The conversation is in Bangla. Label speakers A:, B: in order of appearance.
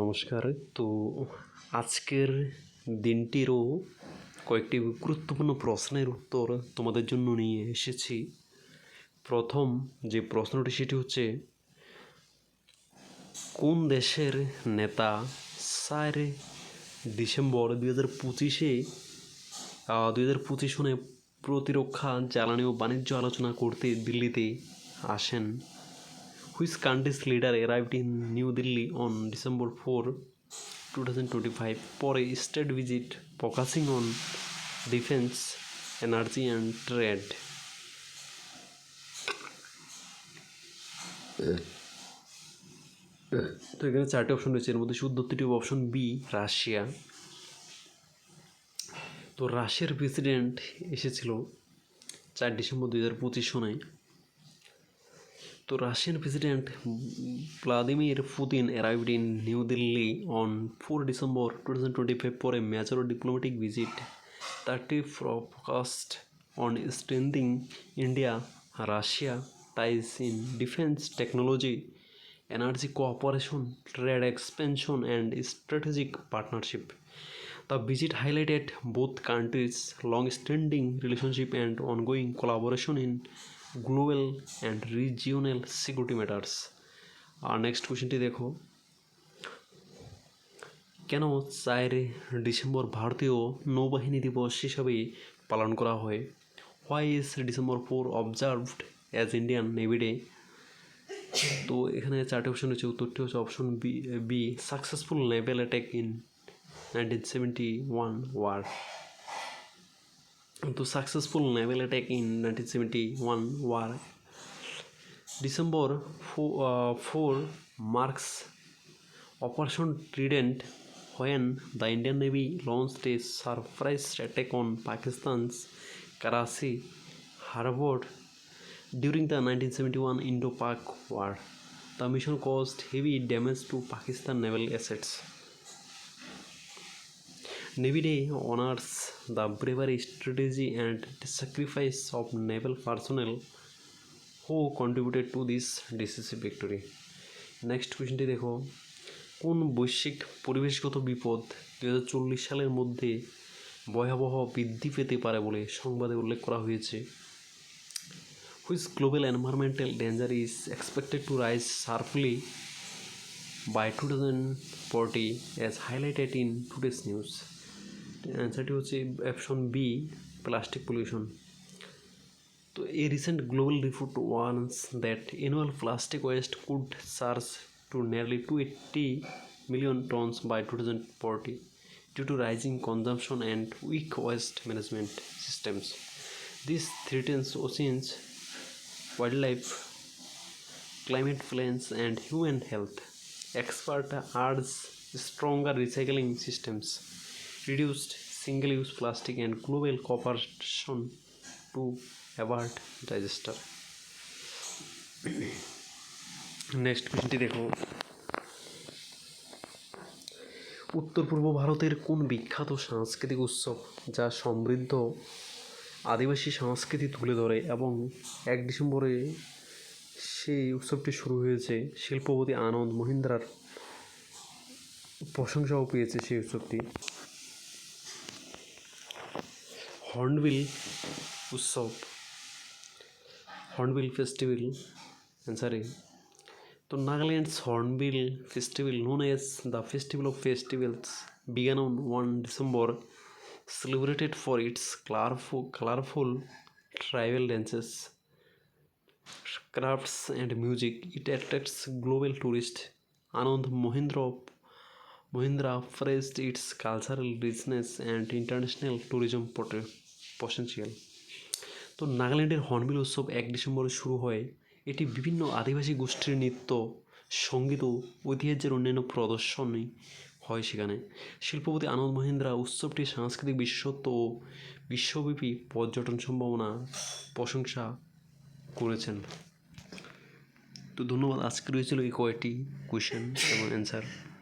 A: নমস্কার তো আজকের দিনটিরও কয়েকটি গুরুত্বপূর্ণ প্রশ্নের উত্তর তোমাদের জন্য নিয়ে এসেছি প্রথম যে প্রশ্নটি সেটি হচ্ছে কোন দেশের নেতা চার ডিসেম্বর দুই হাজার পঁচিশে দুই হাজার পঁচিশ সনে প্রতিরক্ষা জ্বালানি ও বাণিজ্য আলোচনা করতে দিল্লিতে আসেন which country's leader arrived in New Delhi on December 4, 2025, for a state visit focusing on defense, energy, and trade. তো এখানে চারটি অপশন রয়েছে এর মধ্যে শুদ্ধ দুটি অপশন বি রাশিয়া তো রাশিয়ার প্রেসিডেন্ট এসেছিল চার ডিসেম্বর দুই হাজার পঁচিশ সনে The Russian President Vladimir Putin arrived in New Delhi on 4 December 2025 for a major diplomatic visit that focused on strengthening India-Russia ties in defense, technology, energy cooperation, trade expansion, and strategic partnership. The visit highlighted both countries' long-standing relationship and ongoing collaboration in global and regional security matters আর নেক্সট কোয়েশ্চেনটি দেখো কেন চার ডিসেম্বর ভারতীয় নৌবাহিনী দিবস হিসাবে পালন করা হয় why is December four observed as Indian Navy Day তো এখানে চারটি অপশন হচ্ছে উত্তরটি হচ্ছে option B B successful naval attack in nineteen seventy one war to successful naval attack in 1971 war. December uh, 4 marks Operation Trident, when the Indian Navy launched a surprise attack on Pakistan's Karachi harbour during the 1971 Indo-Pak War. The mission caused heavy damage to Pakistan naval assets. Navy Day honors the bravery, strategy, and sacrifice of naval personnel who contributed to this decisive victory. Next কোয়েশ্চেনটি দেখো কোন বৈশ্বিক পরিবেশগত বিপদ দু সালের মধ্যে ভয়াবহ বৃদ্ধি পেতে পারে বলে সংবাদে উল্লেখ করা হয়েছে which global environmental danger is expected to rise sharply by 2040 as highlighted in today's news. অ্যান্সারটি হচ্ছে অপশন বি প্লাস্টিক পলিউশন তো এই recent global report warns that annual plastic waste could surge to nearly two eighty million tons by two thousand forty due to rising consumption and weak waste management systems. This threatens oceans, wildlife, climate plans, and human health. Experts urge stronger recycling systems. reduced single use plastic and global cooperation to avert disaster. Next কোয়েশ্চেনটি দেখো উত্তর পূর্ব ভারতের কোন বিখ্যাত সাংস্কৃতিক উৎসব যা সমৃদ্ধ আদিবাসী সংস্কৃতি তুলে ধরে এবং এক ডিসেম্বরে সেই উৎসবটি শুরু হয়েছে শিল্পপতি আনন্দ মহিন্দ্রার প্রশংসাও পেয়েছে সেই উৎসবটি হর্নবিল উৎসব হর্নবিল ফেস্টিভ্যাল সরি তো Nagaland's Hornbill Festival known as the festival of festivals began on 1 December, celebrated for its colorful, colorful tribal dances, crafts, and music. It attracts global tourists. Anand Mohindra, Mohindra praised its cultural richness and international tourism potential. পসেনশিয়াল তো নাগাল্যান্ডের হর্নবিল উৎসব এক ডিসেম্বরে শুরু হয় এটি বিভিন্ন আদিবাসী গোষ্ঠীর নৃত্য সঙ্গীত ও ঐতিহ্যের অন্যান্য প্রদর্শনী হয় সেখানে শিল্পপতি আনন্দ মহিন্দ্রা উৎসবটি সাংস্কৃতিক বিশেষত্ব ও বিশ্বব্যাপী পর্যটন সম্ভাবনা প্রশংসা করেছেন তো ধন্যবাদ আজকে রয়েছিল এই কয়েকটি কোয়েশ্চেন এবং অ্যান্সার